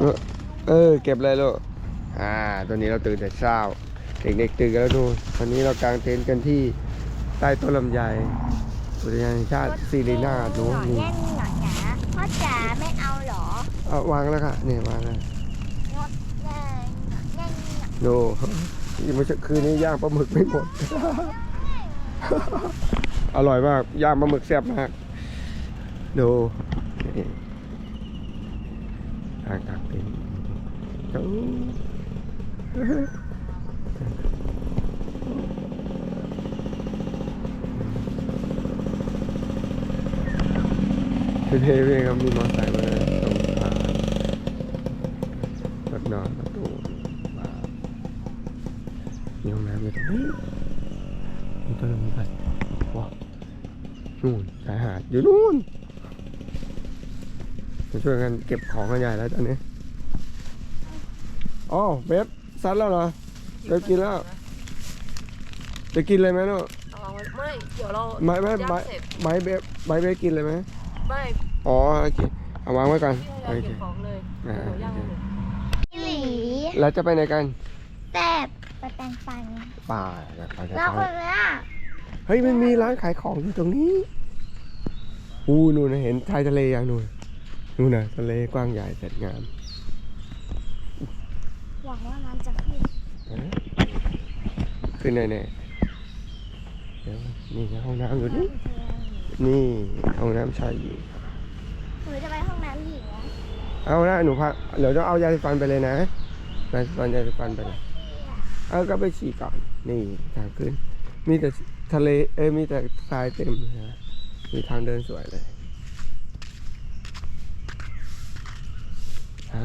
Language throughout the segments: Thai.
เออเออ เก็บเลยลูกอ่าตัวนี้เราตื่นแต่เช้า เด็กๆตื่นกันแล้วดูตอนนี้เรากางเต็นท์กันที่ใต้ต้นลำไยอุทยานแห่งชาติซีรีนาดูหน่อยนี่แน่นหน่อยนะพ่อจ๋าไม่เอาเหรอเอาวางแล้วค่ะนี่วางแล้วงดแน่นแน่นดูยังไม่ใช่คืนนี้ย่างปลาหมึกไม่หมด อร่อยมากย่างปลาหมึกแซ่บมากดูนี่ทางกางเต็นท์ เจ้เท่ๆเลยครับมีมอเตอร์ไซค์มาส่งผ่านรถนอนประตูว้ามีห้องน้ำอยู่ตรงนี้มีต้นลำไยว้าวนู่นชายหาดอยู่นู่นมาช่วยกันเก็บของกันใหญ่แล้วตอนนี้ อ๋อเบบซัดแล้วเหรอเบบกินแล้ว จะกินเลยไหมลูกเอาไม่ เดี๋ยวเราไม่ไม่ย่างไม่เสร็จไม่เบบไม่เบบกินเลยไหมไม่อ๋อโอเคเอาวางไว้ก่อนพี่โอให้เค เก็บของเลยอ่าเดี๋ยวย่างเลยหลีแล้วจะไปไหนกันแต่ไปแต่งฟันป่าจะไปจะแล้วไปคนละเฮ้ยมันมีร้านขายของอยู่ตรงนี้อู้นู่นนะเห็นชายทะเลอย่างนู่นนู่นนะทะเลกว้างใหญ่แสนงาม หวังว่าน้ำจะขึ้นเอ๊ะขึ้นแน่ๆเดี๋ยวนี่ไงห้องน้ำอยู่นี่นี่ห้องน้ำชายหญิงหนูจะไปห้องน้ำหญิงนะเอาละหนูพาเดี๋ยวต้องเอายาสีฟันไปเลยนะยาสีฟันยาสีฟันไปเลยเอาก็ไปฉี่ก่อนนี่ทางขึ้น มีแต่ทะเลเอ้ยมีแต่ทรายเต็มเลยนะมีทางเดินสวยเลยอ่า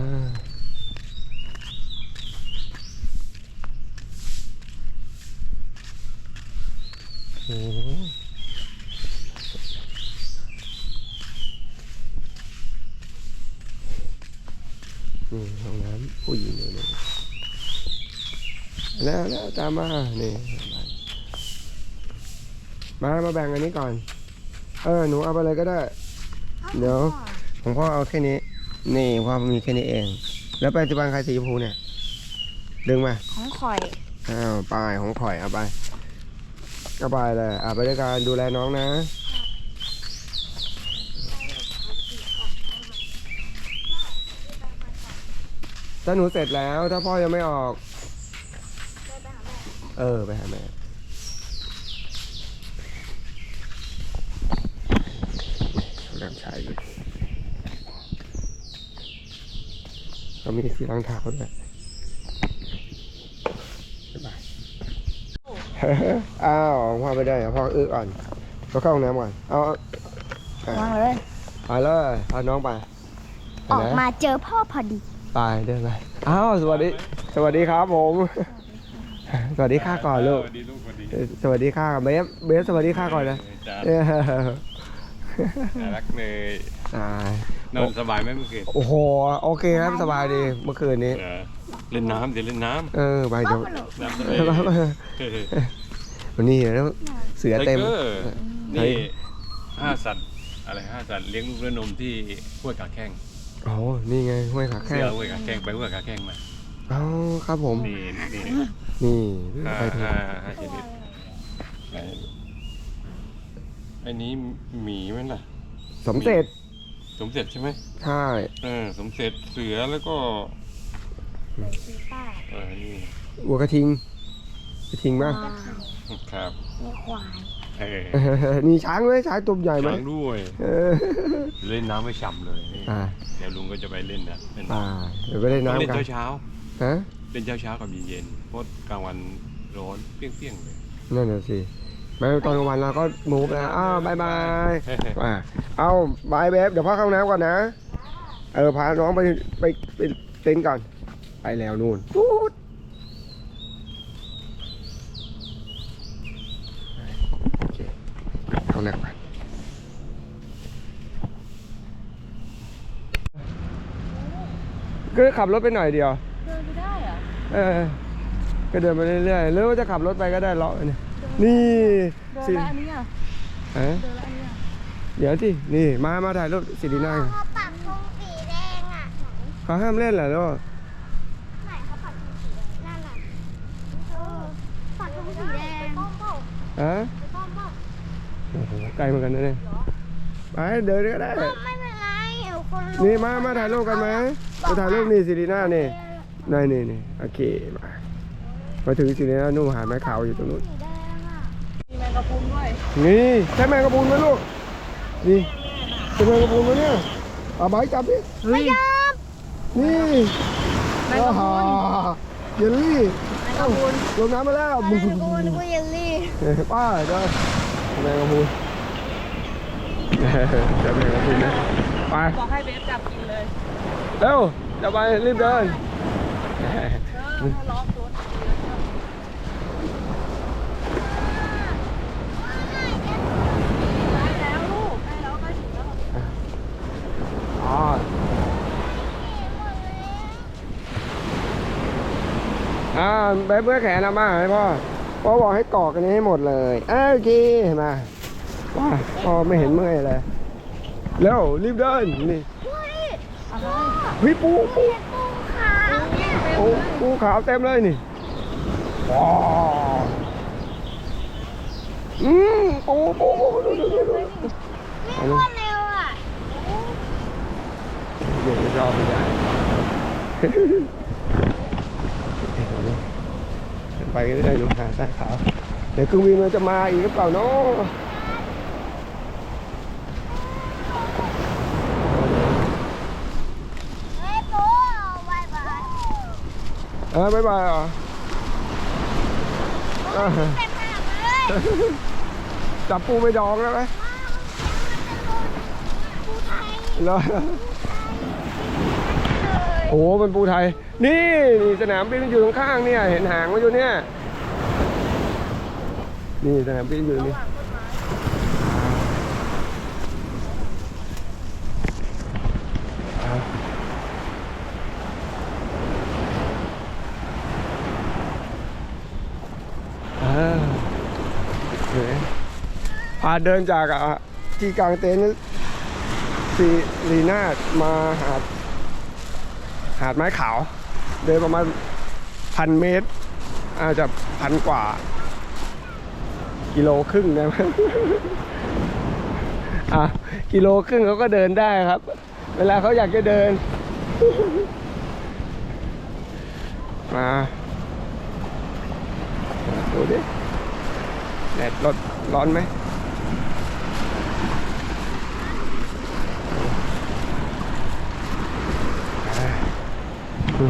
โอ้โหนี่ห้องน้ำผู้หญิงอยู่นี่แล้วแล้วตามมานี่มามาแบ่งอันนี้ก่อน เออหนูเอาไปเลยก็ได้ เดี๋ยวของพ่อเอาแค่นี้ นี่พ่อมีแค่นี้เอง แล้วไปที่บ้านใครสีชมพูเนี่ย ดึงมา ของข่อยอ้าวไปของข่อยเอาไป เอาไปเลยอะไปด้วยการดูแลน้องนะถ้าหนูเสร็จแล้ว ถ้าพ่อยังไม่ออก เออ ไปหาแม่กำลังใช้อยู่เขามีที่ล้างเท้าด้วยบาย อ้าวพ่อไปได้เหรอพ่ออื้อก่อนก็เข้าห้องน้ำก่อนเอาวางเลยไปเลยพาน้องไปไปออกนะมาเจอพ่อพอดีไปเดินไปอ้าวสวัสดี สวัสดีครับผม สวัสดีค่าก่อนลูก สวัสดีลูกสวัสดีเอ่อสวัสดีค่ะเบฟเบฟสวัสดีค่ะก่อนนะจ้าเออน่ารักเลยอ่านอนสบายไหมเมื่อคืนโอ้โหโอเคครับสบายดีเมื่อคืนนี้ เออเล่นน้ำเดี๋ยวเล่นน้เออไปเดี๋ยวำน้ำทะเลวันนี้แล้วเสือเต็มไทกอร์เฮ้ยนี่ห้าสัตว์อะไรห้าสัตว์เลี้ยงลูกด้วยนมที่ห้วยขาแข้งโอ้โหนี่ไงห้วยขาแข้เสืงอห้วยขาแข้งไปห้วยขาแข้งมาอ๋อครับผม นี่นี่นี่ห้าไปถูกห้าห้าชนิดไหนอันนี้หมีไหมล่ะ สมเสร็จสมเสร็จใช่ไหม ใช่ เออสมเสร็จเสือแล้วก็ ซีป้าเออนี่วัวกระทิง กระทิงมาก ครับมีควายเออนี่ช้างไหมช้างตัวใหญ่ไหมช้างด้วยเออเล่นน้ำไม่ฉ่ำเลยนี่อ่าเดี๋ยวลุงก็จะไปเล่นนะเล่นอ่าเดี๋ยวไปเล่นน้ำน้ำเล่นกันเช้าเช้าฮะๆเล่นเช้าเช้าๆกับเย็นๆเพราะกลางวันร้อนเปรี้ยงๆเลย นั่นน่ะสิไม่ตอนกลางวันเราก็มูฟแล้วอ้าวบายบายอ่าเอาบายเบฟเดี๋ยวพ่อเข้าห้องน้ำก่อนนะ เออพาน้องไปไปไปเต็นท์ก่อน ไปแล้วนู่นปู๊ดโอเคเข้าน้ำก่อนก็ขับรถไปหน่อยเดียว เดินไปได้เหรอเออ ก็เดินไปเรื่อยๆหรือว่าจะขับรถไปก็ได้เลาะไปเนี่ยนี่เดินสิแล้วอันนี้อะฮะเดินแล้วอันนี้อะเดี๋ยวที่นี่มามาถ่ายรูปสิรินาพ่อปักธงสีแดงอะอเขาห้ามเล่นเหรอลูก ไหนเขาปักธงสีแดงนั่นน่ะเออปักธงสีแดงป้อม เปล่าฮะไปป้อมเปล่าโอ้โหไกลเหมือนกันนะเนี่ยไปเดินก็ได้ป้อมไม่เป็นไรเดี๋ยวคนรู้นี่มา มาถ่ายรูปกันไหมมาถ่ายรูปนี่สิริน่านี่นี่นี่นี่โอเคมามาถึงสิริน่านู่นหาดไม้ขาวอยู่ตรงนู้น สีแดงอะมีแมงกะพรุนด้วยนี่ใช่แมงกะพรุนไหมลูก นี่เป็นแมงกะพรุนไหมเนี่ยเอาใบจับดิเฮ้ยนี่แมงกะพรุน อ่าเยลลี่ แมงกะพรุนลงน้ำมาแล้วนึกว่านึกว่าเยลลี่ป้าเด้อแมงกะพรุนจับแมงกะพรุนนะไปบอกให้เบฟจับกินเลยเร็วจะไปรีบเดินเออถ้าล็อกรถได้แล้วลูกได้แล้วใกล้ถึงแล้วอ๋อ อ่าไปเมื่อแขนเอามาให้พ่อ พ่อบอกให้กรอกอันนี้ให้หมดเลยเอ้ยโอเคเห็นไหมว้าพ่อไม่เห็นเมื่อยเลยเร็วรีบเดินนี่เฮ้ยอะไรเฮ้ยปูปูเห็ดปูขาวเนี่ยปูปูขาวเต็มเลยนี่ว้าวอืมปูปูปูดูดูดูดูไม่รวดเร็วอะเดี๋ยวจะรอไม่ได้ ไปกันได้ดูหาดทรายขาว เดี๋ยวเครื่องบินมันจะมาอีกหรือเปล่าเนาะเฮ้ยปูบายบายเออบ๊ายบายเหรออ่าเต็มขนาดเลยจับปูไปดองแล้วไหมปูไทยเหรอ โอ้โหเป็นปูไทย นี่นี่สนามบินอยู่ข้างๆเนี่ย เห็นหางมันอยู่เนี่ย นี่สนามบินอยู่นี่พาเดินจากที่กลางเต็นท์สีลีนาดมาหาด หาดไม้ขาว เดินประมาณพันเมตร อาจจะพันกว่า กิโลครึ่งนะมั้งอะกิโลครึ่งเขาก็เดินได้ครับ เวลาเขาอยากจะเดิน มาดูดิแดดรถร้อนไหม เดิ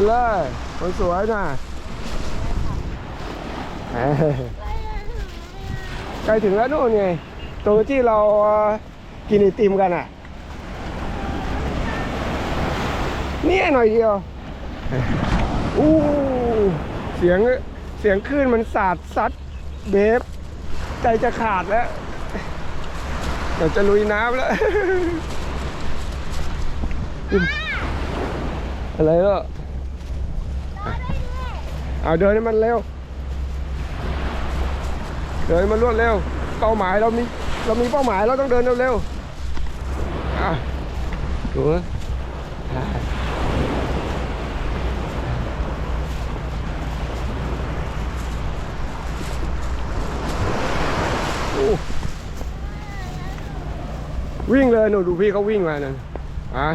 นเลยคนสวยน่ะใกล้ถึงแล้วนู่นไง ตรงที่เรากินไอติมกันอะ เนี่ยหน่อยเดียวอู้เสียงเสียงคลื่นมันสาดซัดเบฟใจจะขาดแล้ว เดี๋ยวจะลุยน้ำแล้ว อะไรล่ะเอาเดินให้มันเร็ว เดินมันรวดเร็ว เป้าหมายเรามี เรามีเป้าหมายเราต้องเดินเร็วๆอะดูนะ โอ้ วิ่งเลยหนูดูพี่เขาวิ่งมานั่นอะ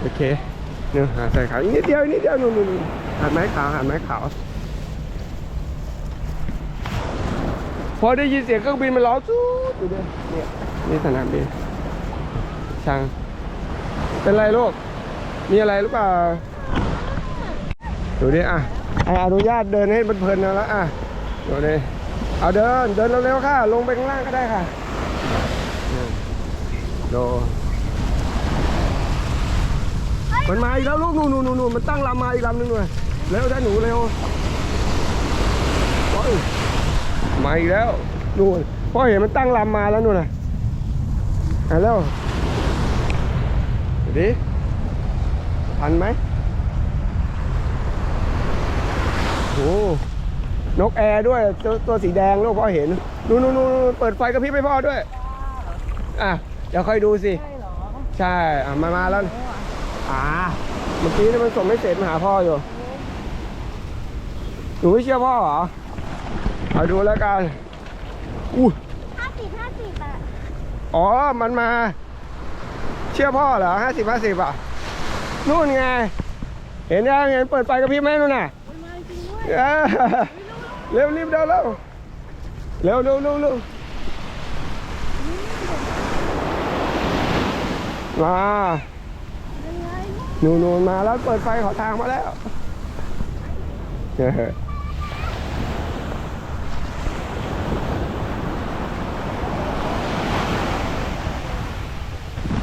โอเคเนี่ยหาใส่ขาวอีกนิดเดียวอีกนิดเดียวนู่นนู่นนู่นหาดไม้ขาวหาดไม้ขาว พอได้ยินเสียงเครื่องบินมันร้องจู๊ดอยู่เนี่ยเนี่ยนี่สนามบินช่างเป็นไรลูกมีอะไรหรือเปล่าดูดิอะให้อนุญาตเดินให้เพลินๆแล้วอะดูดิ เอาเดิน เดินเร็วๆค่ะ ลงไปข้างล่างก็ได้ค่ะนี่ดูมันมาอีกแล้วลูกนู่นนู่นนู่นมันตั้งลำมาอีกลำหนึ่งเลยเร็วได้หนูเร็วมาอีกแล้วนู่นพ่อเห็นมันตั้งลำมาแล้วนู่นนะอะเร็วดูดิทันไหมโอ้ นกแอร์ด้วยตัวตัวสีแดงลูกพ่อเห็นนู่นนู่นนู่นเปิดไฟกระพริบให้พ่อด้วย อะ เดี๋ยวค่อยดูสิ ใช่เหรอใช่อะมามาแล้ว อ่าเมื่อกี้นี่มันส่งไม่เสร็จมาหาพ่ออยู่หนูไม่เชื่อพ่อเหรอเอาดูแล้วกันอู้ห้าสิบห้าสิบอะอ๋อ มันมา เชื่อพ่อเหรอห้าสิบห้าสิบอะ นู่นไง เห็นยังเห็นเปิดไฟกระพริบไหมนู่นน่ะอุ๊ยมาจริงด้วย เออ เร็วรีบเร็วเร็วเร็วเร็วเร็วเร็วมาหนูนูมาแล้วเปิดไฟขอทางมาแล้วเออ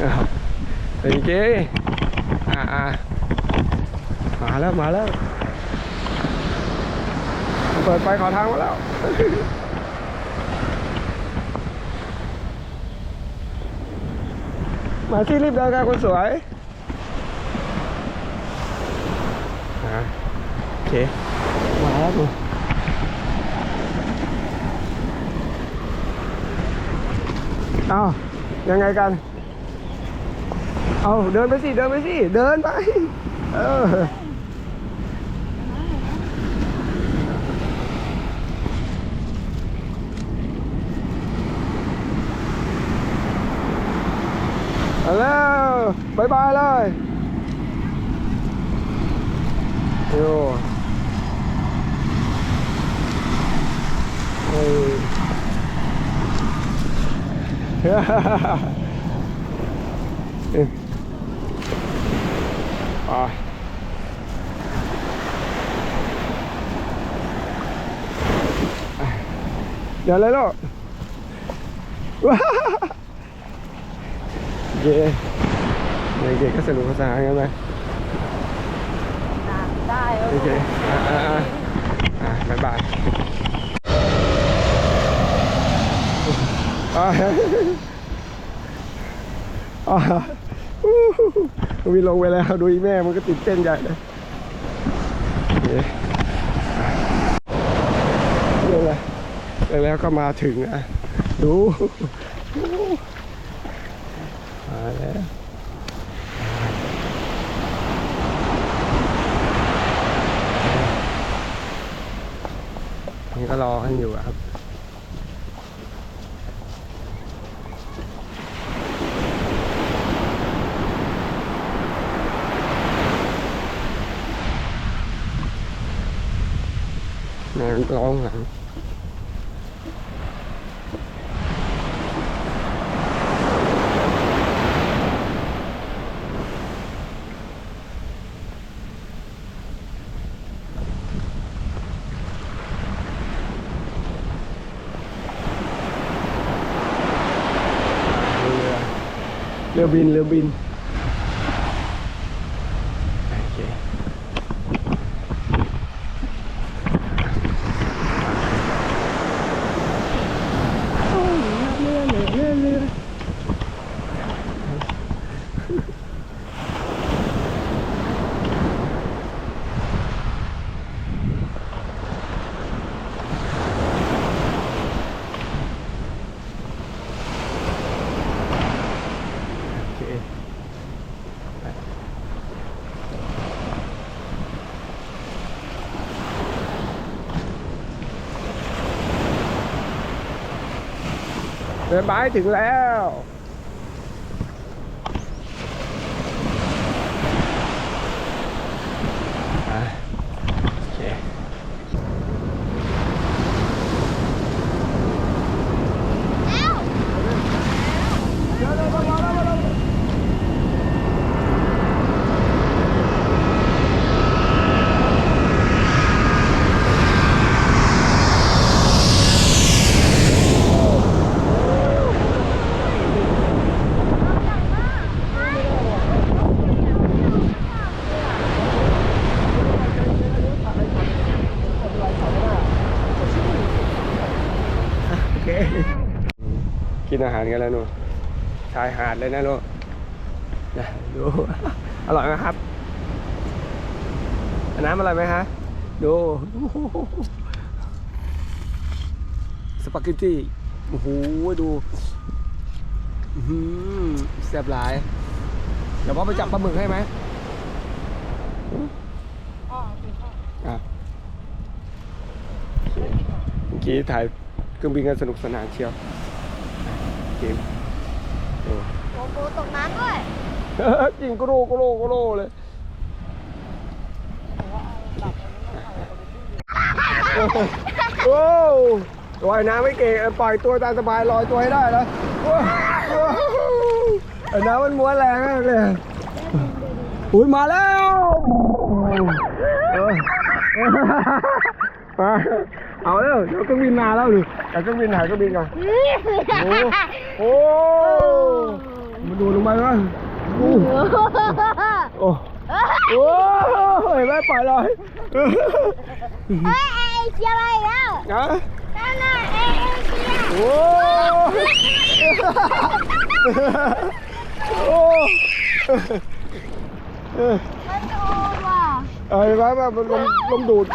อะเป็นไงอ่าอ่ามาแล้วมาแล้ว เปิดไฟขอทางมาแล้ว มาที่รีบเดินกันคนสวยอะโอเค มาแล้วดูเอายังไงกัน เอาเดินไปสิ เดินไปสิ เดินไป เออ เอา แล้วบายบายเลยโอ้ เฮ้ยเอ้ยไปเดี๋ยวเลยลูกว้าเย่เด็กๆก็สนุกสนานกันไปได้เออโอเคอ่าอ่าอ่าอ่าบ๊ายบายอ่าอ่าอู้หูมีลงไปแล้วดูอีแม่มันก็ติดเต้นใหญ่เลยโอเคเดี๋ยวเลยเดี๋ยวแล้วก็มาถึงอะ ดูมาแล้ว นี่ก็รอกันอยู่อะครับ แม่งร้องหลังเรือเรือบินเรือบิน โอเค เรือเรือเรือเรือโอเคเดิน ไปถึงแล้วอะโอเค โอเค กินอาหารกันแล้วหนูชายหาดเลยนะลูกนะดู อร่อยไหมครับน้ำอร่อยไหมฮะ ดูสปาเกตตี้โอ้โหดูอื้อหือแซ่บหลาย เดี๋ยวพ่อไปจับปลาหมึกให้ไหมอ๋อกินข้าวอะเมื่อกี้ถ่ายเครื่องบินกันสนุกสนานเชียว เกมโอ้โอ้โหตกน้ำด้วยจริงก็โลก็โลก็โลเลยโอ้ว่ายน้ำไม่เก่งปล่อยตัวตามสบายลอยตัวให้ได้แล้วโอ้ไอ้น้ำมันม้วนแรงมากเลยอุ้ยมาแล้วเออมาเอาแล้วเดี๋ยวเครื่องบินมาแล้วดูแต่เครื่องบินถ่ายเครื่องบินก่อน โอ้โอ้มาดูลงมาก่อนโอ้โอ้โอ้เห็นไหมปล่อยลอยเฮ้ยเอเชียอะไรแล้วนะนั่นน่ะเอเชียโอ้โอ้เออมันโอว่ะเอ้ยว่าแบบมันลมลมดูด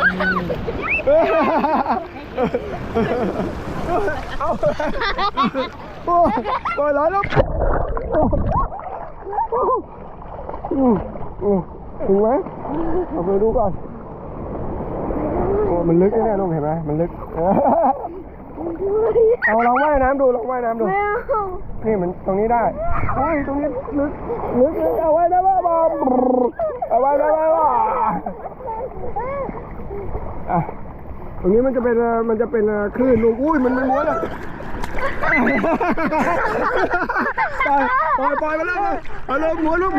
เอา โอ้โอ้ยร้อนแล้วโอ้โอ้โอ้ถึงไหมเอาไปดูก่อนโอ้มันลึกแน่ๆลงเห็นไหมมันลึก เอาลองว่ายน้ำดูลองว่ายน้ำดู ไม่เอานี่มันตรงนี้ได้โอ้ยตรงนี้ลึกลึกเลยเอาไว้ได้บ้าบอมเอาไว้ได้บ้าอะตรงนี้มันจะเป็นมันจะเป็นคลื่นลงอุ้ยมันมันม้วนเลย ปล่อยปล่อยมาแล้วเอาลงม้วลง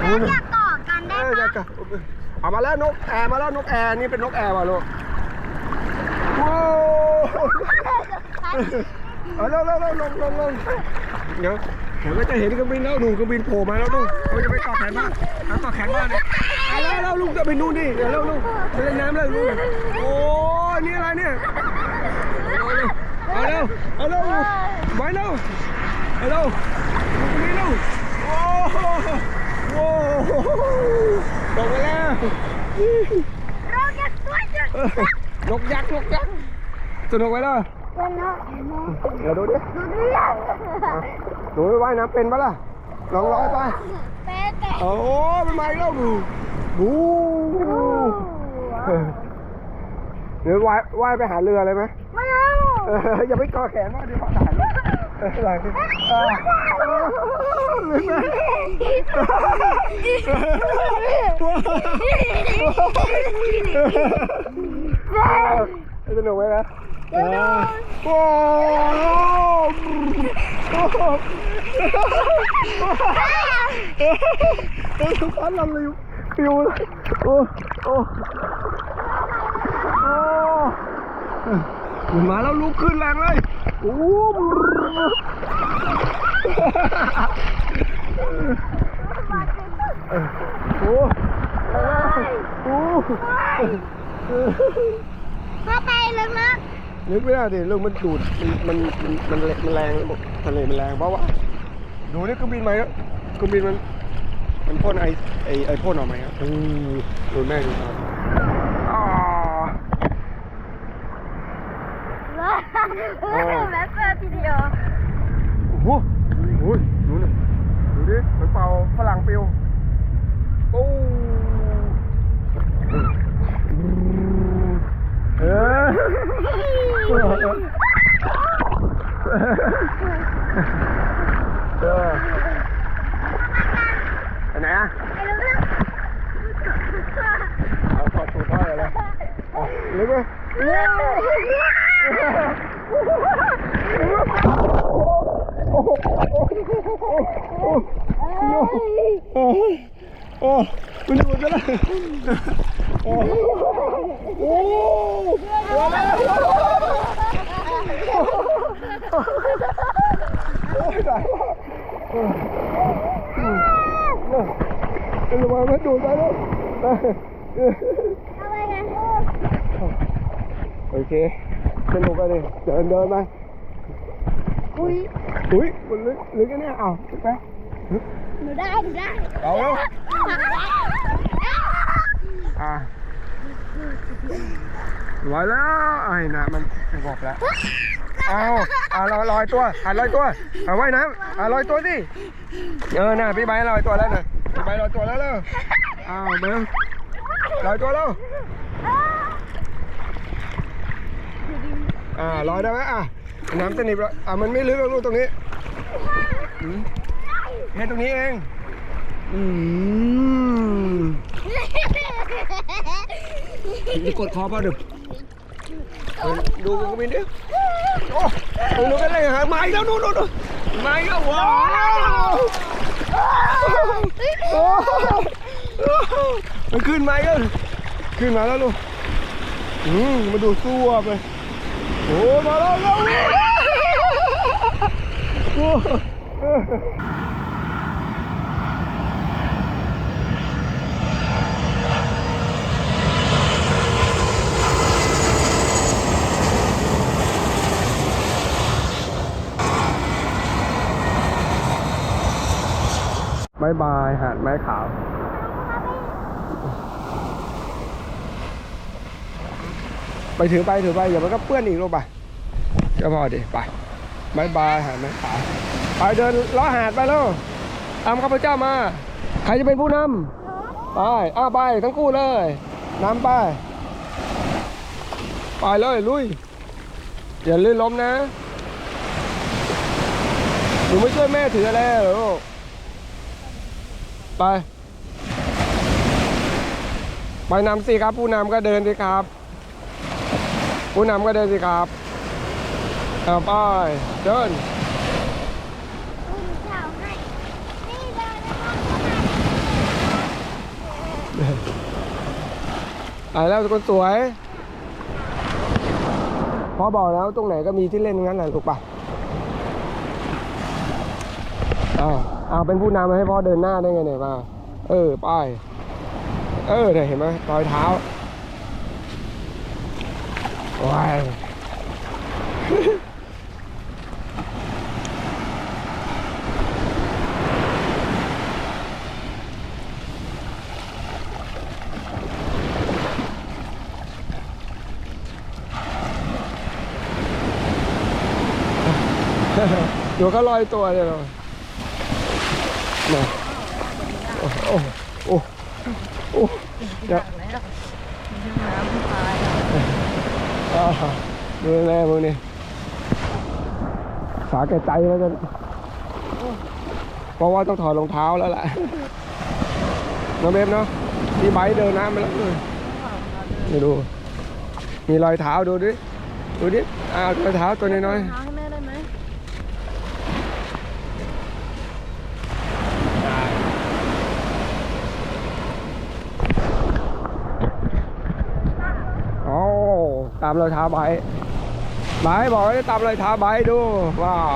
แม่อยากกอดกันได้อปะจะกลับเอามาแล้วนกแอร์มาแล้วนกแอร์นี่เป็นนกแอร์ว่ะลูกว้าวเอาเร็วเร็วเร็วลงลงลงเดี๋ยวเดี๋ยวก็จะเห็นเครื่องบินแล้วดูเครื่องบินโผล่มาแล้วดูเราจะไปเกาะแขนบ้างเอาเกาะแขนบ้างเนี่ยเอาแล้วแล้วลุงจะไปนู่นดิเดี๋ยวเร็วลุงไปเล่นน้ำเลยลุงโอ้นี่อะไรเนี่ยเอาเร็วเอาเร็วเอาเร็วไว้ เร็วเอาเร็วลุงตรงนี้เร็วโอ้โหโอ้โหตกไปแล้วเราจะตัวจะเออนกยักษ์นกยักษ์สนุกไหมล่ะเป็นเนาะเดี๋ยวดูดิดูดิหนูว่ายน้ำเป็นปะล่ะลองร้อยไปเป็นแต่โอ้โหมันมาอีกแล้วดูดูเดี๋ยวว่ายว่ายไปหาเรือเลยไหมไม่เอาอย่าไปกอแขนว่าเดี๋ยวขาถ่ายรูป เอออะไออเออลืมไหมสนุกไหมนะเออโอ้โหโอ้เออทุกคนเราลิวปิวเลยโอ้โอ้โอ้มันมาแล้วลุกขึ้นแรงเลย อ้โหโอ้โอ้เข้าไปลึกนึกไม่ได้ดิเรื่องมันดูดมันมันมันมันแรงทะเลมันแรงเพราะว่าดูนี่เครื่องบินไหมครับเครื่องบินมันมันพ่นไอไอไอพ่นออกมาครับอือดูแม่ดูครับอ่า ๆเออแม่เปิดทีเดียว โอ้โหโอ้ยดูนี่ดูดิเหมือนเป่าฝรั่งปิวโอ้เออ เออไปไหนอะไอ้ลึกเอาถอ ดสูตรพ่อเลยเลยเอาไหมโอ้โอ้มันดูไปแล้วโอ้โอ้มาแล้วโอเป็นระวังมันดูดไปแล้วเอาไปกันโอเคสนุกกันดิเดินเดินไปอุ้ยอุ้ยมันลึกลึกกันเนี่ยเอาลึกไหมหนูได้หนูได้เอาแล้วอะลอยแล้วไอ้น่ะมันสงบแล้ว เอาอะลอยลอยตัวหันลอยตัวเอาไว้น้ำอะลอยตัวสิเออน่ะพี่ใบร์ทลอยตัวแล้วน่ะพี่ใบร์ทลอยตัวแล้วเลยอ้าวเบิ้งลอยตัวแล้วอ่าลอยได้ไหมอะน้ำสนิทแล้วอะมันไม่ลึกหรอกลูกตรงนี้อืมแค่ตรงนี้เองอืมนี่กดคอเปล่าดึก ดูกูบินดิโอ้ดูดูกันเลยฮะมาอีกแล้วดูดูดูมาอีกแล้วว้าวโอ้มันขึ้นมาอีกแล้วขึ้นมาแล้วลูกอืมมาดูสู้ไปโอ้มาแล้วแล้วโอ้ บายบายหาดไม้ขาว ไปถือไปถือไปอย่ามันก็เปื้อนอีกลูกไปก็พอดิไปบายบายหาดไม้ขาว ไปเดินล้อหาดไปแล้วตามข้าพเจ้ามา ใครจะเป็นผู้นำไปอ้าไปทั้งคู่เลยนำไป ไปเลยลุย อย่าลื่นล้มนะหนูไม่ช่วยแม่ถืออะไรหรอลูก ไป ไปนำสิครับ ผู้นำก็เดินสิครับ ผู้นำก็เดินสิครับเอาไปเดินคุณเจ้าให้นี่เลยนะคะไปแล้วคนสวยพอบอกแล้วตรงไหนก็มีที่เล่นงั้นแหละถูกปะอ่า เอาเป็นผู้นำให้พ่อเดินหน้าได้ไงเนี่ยมาเออไปเออเนี่ยเห็นไหมรอยเท้าว้ายเดี๋ยวก็ลอยตัวเลยเรา เนี่ยโอ้โอ้โอ้โอ้เดี๋ยล้วมีน้ำที่ตายอ่าดูแลมึงนี่สาแก่ใจแล้วกันเพราะว่าต้องถอดรองเท้าแล้วแหละน้องเบฟเนาะพี่ไบเดินน้ำไปแล้วเลยนี่ดู มีรอยเท้าดูดิ ดูดิ อ้าวรอยเท้าตัวน้อยๆ น้ำให้แม่ได้ไหม โอ้ตามรอยเท้าไบไบบอกให้ตามรอยเท้าไบดูว้าว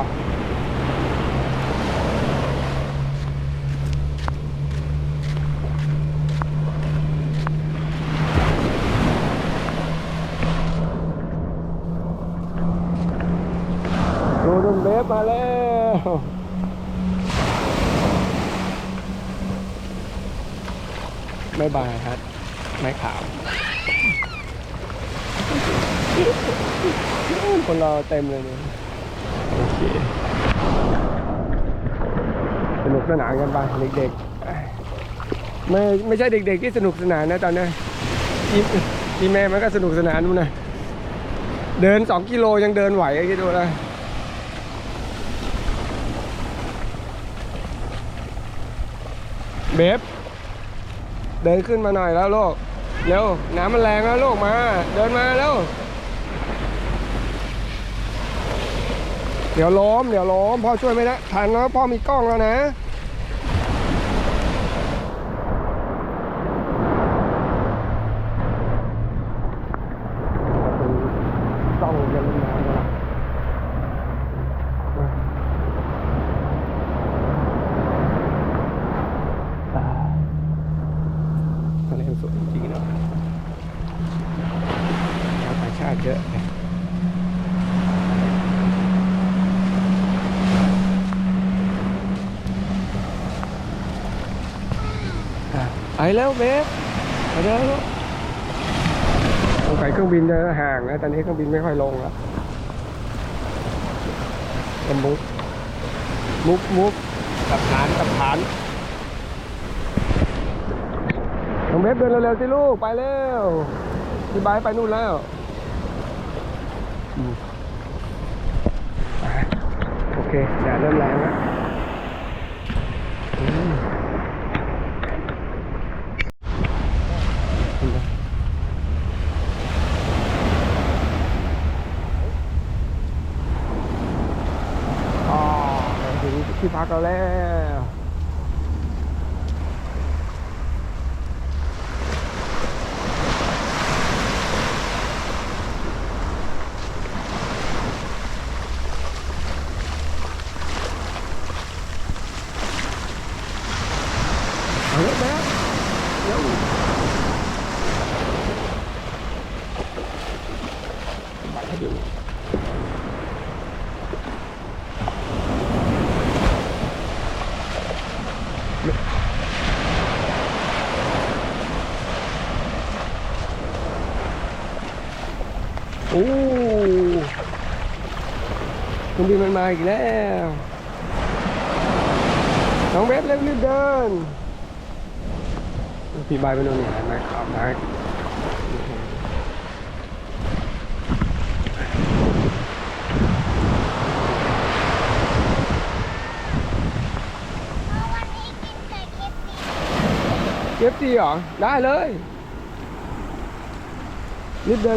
ดูดุนเบฟมาแล้วไม่บายครับ ไม่ขาว คนเราเต็มเลยเนี่ยโอเคสนุกสนานกันไปเด็กๆไม่ไม่ใช่เด็ก ๆ ที่สนุกสนานนะตอนนี้ที่ที่แม่มันก็สนุกสนานนู่นนะเดินสองกิโลยังเดินไหวคิดดูนะเบฟเดินขึ้นมาหน่อยแล้วลูกเร็วน้ำมันแรงแล้วลูกมา เดินมาเร็ว เดี๋ยวล้มเดี๋ยวล้มพ่อช่วยไม่ได้ทันแล้วพ่อมีกล้องแล้วนะ กล้องยังไม่มาเลยทะเลสวยจริงๆเนาะชาวต่างชาติเยอะ แล้วเบฟไปเร็วลูกสงสัยเครื่องบินจะห่างนะตอนนี้เครื่องบินไม่ค่อยลงแล้วกมุกมุกมุกกับฐานกับฐานน้องเบฟเดินเร็วๆสิลูกไปเร็วพี่บายไปนู่นแล้วอืมไปโอเคแดดเริ่มแรงแล้วอืมขึ้นไปอ๋อถึง ที่พักเราแล้วเอาเลยแม่เร็วบัตรให้ดู อ้เครื่องบินมันมาอีกแล้วน้องเบฟเร็วรีบเดินพี่บายไปโน่นนี่เห็นไหมครับนะเพราะวันนี้กินแต่เคฟซีเอฟซีเหรอ ได้เลย รีบเดิ